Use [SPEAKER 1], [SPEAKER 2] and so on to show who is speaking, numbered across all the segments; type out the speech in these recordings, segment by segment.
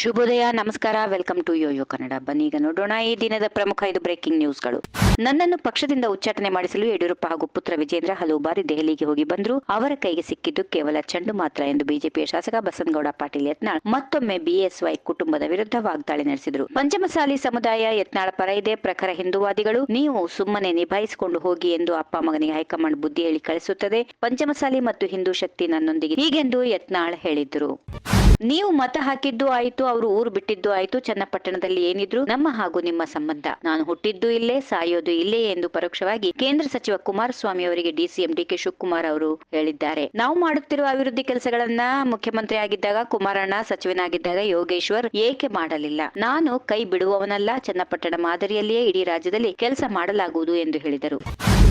[SPEAKER 1] ಶುಭೋದಯ, ನಮಸ್ಕಾರ, welcome to Yoyo Kannada. ಬನ್ನಿ, ಈಗ ನೋಡೋಣ ಈ ದಿನದ ಪ್ರಮುಖ ಐದು ಬ್ರೇಕಿಂಗ್ ನ್ಯೂಸ್ಗಳು. ನನ್ನನ್ನು ಪಕ್ಷದಿಂದ ಉಚ್ಚಾಟನೆ ಮಾಡಿಸಲು ಯಡಿಯೂರಪ್ಪ ಹಾಗೂ ಪುತ್ರ ವಿಜೇಂದ್ರ ಹಲವು ಬಾರಿ ದೆಹಲಿಗೆ ಹೋಗಿ ಬಂದರು. ಅವರ ಕೈಗೆ ಸಿಕ್ಕಿದ್ದು ಕೇವಲ ಚೆಂಡು ಮಾತ್ರ ಎಂದು ಬಿಜೆಪಿಯ ಶಾಸಕ ಬಸನಗೌಡ ಪಾಟೀಲ್ ಯತ್ನಾಳ್ ಮತ್ತೊಮ್ಮೆ ಬಿಎಸ್ವೈ ಕುಟುಂಬದ ವಿರುದ್ಧ ವಾಗ್ದಾಳಿ ನಡೆಸಿದರು. ಪಂಚಮಸಾಲಿ ಸಮುದಾಯ ಯತ್ನಾಳ್ ಪರ ಇದೆ. ಪ್ರಖರ ಹಿಂದೂವಾದಿಗಳು, ನೀವು ಸುಮ್ಮನೆ ನಿಭಾಯಿಸಿಕೊಂಡು ಹೋಗಿ ಎಂದು ಅಪ್ಪ ಮಗನಿಗೆ ಹೈಕಮಾಂಡ್ ಬುದ್ಧಿ ಹೇಳಿ ಕಳಿಸುತ್ತದೆ. ಪಂಚಮಸಾಲಿ ಮತ್ತು ಹಿಂದೂ ಶಕ್ತಿ ನನ್ನೊಂದಿಗೆ ಹೀಗೆಂದು ಯತ್ನಾಳ್ ಹೇಳಿದ್ರು. ನೀವು ಮತ ಹಾಕಿದ್ದು ಆಯ್ತು, ಅವರು ಊರು ಬಿಟ್ಟಿದ್ದು ಆಯ್ತು, ಚನ್ನಪಟ್ಟಣದಲ್ಲಿ ಏನಿದ್ರು ನಮ್ಮ ಹಾಗೂ ನಿಮ್ಮ ಸಂಬಂಧ. ನಾನು ಹುಟ್ಟಿದ್ದು ಇಲ್ಲೇ, ಸಾಯೋದು ಇಲ್ಲೇ ಎಂದು ಪರೋಕ್ಷವಾಗಿ ಕೇಂದ್ರ ಸಚಿವ ಕುಮಾರಸ್ವಾಮಿ ಅವರಿಗೆ ಡಿಸಿಎಂ ಡಿಕೆ ಶಿವಕುಮಾರ್ ಅವರು ಹೇಳಿದ್ದಾರೆ. ನಾವು ಮಾಡುತ್ತಿರುವ ಅಭಿವೃದ್ಧಿ ಕೆಲಸಗಳನ್ನ ಮುಖ್ಯಮಂತ್ರಿ ಆಗಿದ್ದಾಗ, ಕುಮಾರಣ್ಣ ಸಚಿವನಾಗಿದ್ದಾಗ ಯೋಗೇಶ್ವರ್ ಏಕೆ ಮಾಡಲಿಲ್ಲ? ನಾನು ಕೈ ಬಿಡುವವನಲ್ಲ, ಚನ್ನಪಟ್ಟಣ ಮಾದರಿಯಲ್ಲಿಯೇ ಇಡೀ ರಾಜ್ಯದಲ್ಲಿ ಕೆಲಸ ಮಾಡಲಾಗುವುದು ಎಂದು ಹೇಳಿದರು.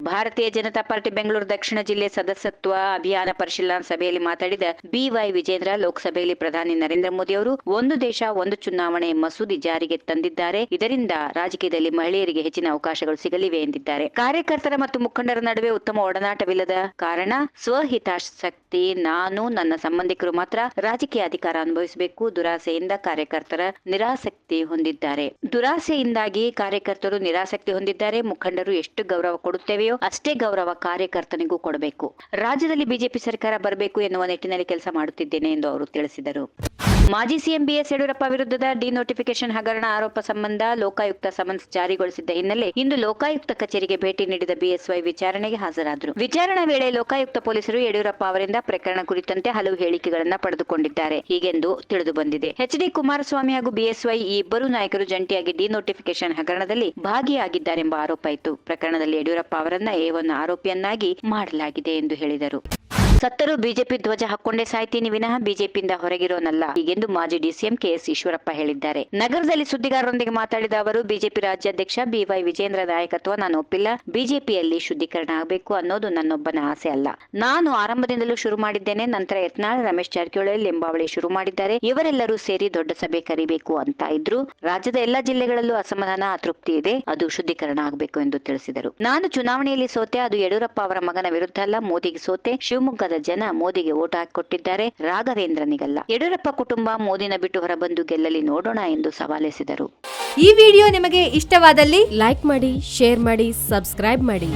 [SPEAKER 1] ಭಾರತೀಯ ಜನತಾ ಪಾರ್ಟಿ ಬೆಂಗಳೂರು ದಕ್ಷಿಣ ಜಿಲ್ಲೆ ಸದಸ್ಯತ್ವ ಅಭಿಯಾನ ಪರಿಶೀಲನಾ ಸಭೆಯಲ್ಲಿ ಮಾತಾಡಿದ ಬಿವೈ ವಿಜೇಂದ್ರ ಲೋಕಸಭೆಯಲ್ಲಿ ಪ್ರಧಾನಿ ನರೇಂದ್ರ ಮೋದಿ ಅವರು ಒಂದು ದೇಶ, ಒಂದು ಚುನಾವಣೆ ಮಸೂದೆ ಜಾರಿಗೆ ತಂದಿದ್ದಾರೆ. ಇದರಿಂದ ರಾಜಕೀಯದಲ್ಲಿ ಮಹಿಳೆಯರಿಗೆ ಹೆಚ್ಚಿನ ಅವಕಾಶಗಳು ಸಿಗಲಿವೆ ಎಂದಿದ್ದಾರೆ. ಕಾರ್ಯಕರ್ತರ ಮತ್ತು ಮುಖಂಡರ ನಡುವೆ ಉತ್ತಮ ಒಡನಾಟವಿಲ್ಲದ ಕಾರಣ ಸ್ವಹಿತಾಸಕ್ತಿ, ನಾನು, ನನ್ನ ಸಂಬಂಧಿಕರು ಮಾತ್ರ ರಾಜಕೀಯ ಅಧಿಕಾರ ಅನುಭವಿಸಬೇಕು. ದುರಾಸೆಯಿಂದ ಕಾರ್ಯಕರ್ತರ ನಿರಾಸಕ್ತಿ ಹೊಂದಿದ್ದಾರೆ. ದುರಾಸೆಯಿಂದಾಗಿ ಕಾರ್ಯಕರ್ತರು ನಿರಾಸಕ್ತಿ ಹೊಂದಿದ್ದಾರೆ. ಮುಖಂಡರು ಎಷ್ಟು ಗೌರವ ಕೊಡುತ್ತೇವೆಯೋ ಅಷ್ಟೇ ಗೌರವ ಕಾರ್ಯಕರ್ತನಿಗೂ ಕೊಡಬೇಕು. ರಾಜ್ಯದಲ್ಲಿ ಬಿಜೆಪಿ ಸರ್ಕಾರ ಬರಬೇಕು ಎನ್ನುವ ನಿಟ್ಟಿನಲ್ಲಿ ಕೆಲಸ ಮಾಡುತ್ತಿದ್ದೇನೆ ಎಂದು ಅವರು ತಿಳಿಸಿದರು. ಮಾಜಿ ಸಿಎಂ ಬಿಎಸ್ ಯಡಿಯೂರಪ್ಪ ವಿರುದ್ಧದ ಡಿನೋಟಿಫಿಕೇಶನ್ ಹಗರಣ ಆರೋಪ ಸಂಬಂಧ ಲೋಕಾಯುಕ್ತ ಸಮನ್ಸ್ ಜಾರಿಗೊಳಿಸಿದ್ದ ಹಿನ್ನೆಲೆ ಇಂದು ಲೋಕಾಯುಕ್ತ ಕಚೇರಿಗೆ ಭೇಟಿ ನೀಡಿದ ಬಿಎಸ್ವೈ ವಿಚಾರಣೆಗೆ ಹಾಜರಾದರು. ವಿಚಾರಣಾ ವೇಳೆ ಲೋಕಾಯುಕ್ತ ಪೊಲೀಸರು ಯಡಿಯೂರಪ್ಪ ಅವರಿಂದ ಪ್ರಕರಣ ಕುರಿತಂತೆ ಹಲವು ಹೇಳಿಕೆಗಳನ್ನು ಪಡೆದುಕೊಂಡಿದ್ದಾರೆ. ಹೀಗೆಂದು ತಿಳಿದುಬಂದಿದೆ ಎಚ್ ಡಿ ಕುಮಾರಸ್ವಾಮಿ ಹಾಗೂ ಬಿಎಸ್ವೈ ಈ ಇಬ್ಬರು ನಾಯಕರು ಜಂಟಿಯಾಗಿ ಡಿನೋಟಿಫಿಕೇಶನ್ ಹಗರಣದಲ್ಲಿ ಭಾಗಿಯಾಗಿದ್ದಾರೆಂಬ ಆರೋಪ ಇತ್ತು. ಪ್ರಕರಣದಲ್ಲಿ ಯಡಿಯೂರಪ್ಪ ಅವರನ್ನ ಎ ಒನ್ ಆರೋಪಿಯನ್ನಾಗಿ ಮಾಡಲಾಗಿದೆ ಎಂದು ಹೇಳಿದರು. ಸತ್ತರೂ ಬಿಜೆಪಿ ಧ್ವಜ ಹಾಕೊಂಡೇ ಸಾಯ್ತೀನಿ ವಿನಃ ಬಿಜೆಪಿಯಿಂದ ಹೊರಗಿರೋನಲ್ಲ ಹೀಗೆಂದು ಮಾಜಿ ಡಿಸಿಎಂ ಕೆಎಸ್ ಈಶ್ವರಪ್ಪ ಹೇಳಿದ್ದಾರೆ. ನಗರದಲ್ಲಿ ಸುದ್ದಿಗಾರರೊಂದಿಗೆ ಮಾತಾಡಿದ ಅವರು, ಬಿಜೆಪಿ ರಾಜ್ಯಾಧ್ಯಕ್ಷ ಬಿವೈ ವಿಜೇಂದ್ರ ನಾಯಕತ್ವ ನಾನು ಒಪ್ಪಿಲ್ಲ, ಬಿಜೆಪಿಯಲ್ಲಿ ಶುದ್ಧೀಕರಣ ಆಗಬೇಕು ಅನ್ನೋದು ನನ್ನೊಬ್ಬನ ಆಸೆ ಅಲ್ಲ. ನಾನು ಆರಂಭದಿಂದಲೂ ಶುರು ಮಾಡಿದ್ದೇನೆ, ನಂತರ ಯತ್ನಾಳ್, ರಮೇಶ್ ಜಾರಕಿಹೊಳಿ ಲಿಂಬಾವಳಿ ಶುರು ಮಾಡಿದ್ದಾರೆ, ಇವರೆಲ್ಲರೂ ಸೇರಿ ದೊಡ್ಡ ಸಭೆ ಕರಿಬೇಕು ಅಂತ ಇದ್ರು. ರಾಜ್ಯದ ಎಲ್ಲಾ ಜಿಲ್ಲೆಗಳಲ್ಲೂ ಅಸಮಾಧಾನ, ಅತೃಪ್ತಿ ಇದೆ, ಅದು ಶುದ್ಧೀಕರಣ ಆಗಬೇಕು ಎಂದು ತಿಳಿಸಿದರು. ನಾನು ಚುನಾವಣೆಯಲ್ಲಿ ಸೋತೆ, ಅದು ಯಡಿಯೂರಪ್ಪ ಅವರ ಮಗನ ವಿರುದ್ಧ ಅಲ್ಲ, ಮೋದಿಗೆ ಸೋತೆ ಶಿವಮೊಗ್ಗದ ಜನ ಮೋದಿಗೆ ಓಟ್ ಹಾಕಿಕೊಟ್ಟಿದ್ದಾರೆ. ರಾಘವೇಂದ್ರನಿಗಲ್ಲ. ಯಡಿಯೂರಪ್ಪ ಕುಟುಂಬ ಮೋದಿನ ಬಿಟ್ಟು ಹೊರಬಂದು ಗೆಲ್ಲಲಿ ನೋಡೋಣ ಎಂದು ಸವಾಲೆಸಿದರು.
[SPEAKER 2] ಈ ವಿಡಿಯೋ ನಿಮಗೆ ಇಷ್ಟವಾದಲ್ಲಿ ಲೈಕ್ ಮಾಡಿ, ಶೇರ್ ಮಾಡಿ, ಸಬ್ಸ್ಕ್ರೈಬ್ ಮಾಡಿ.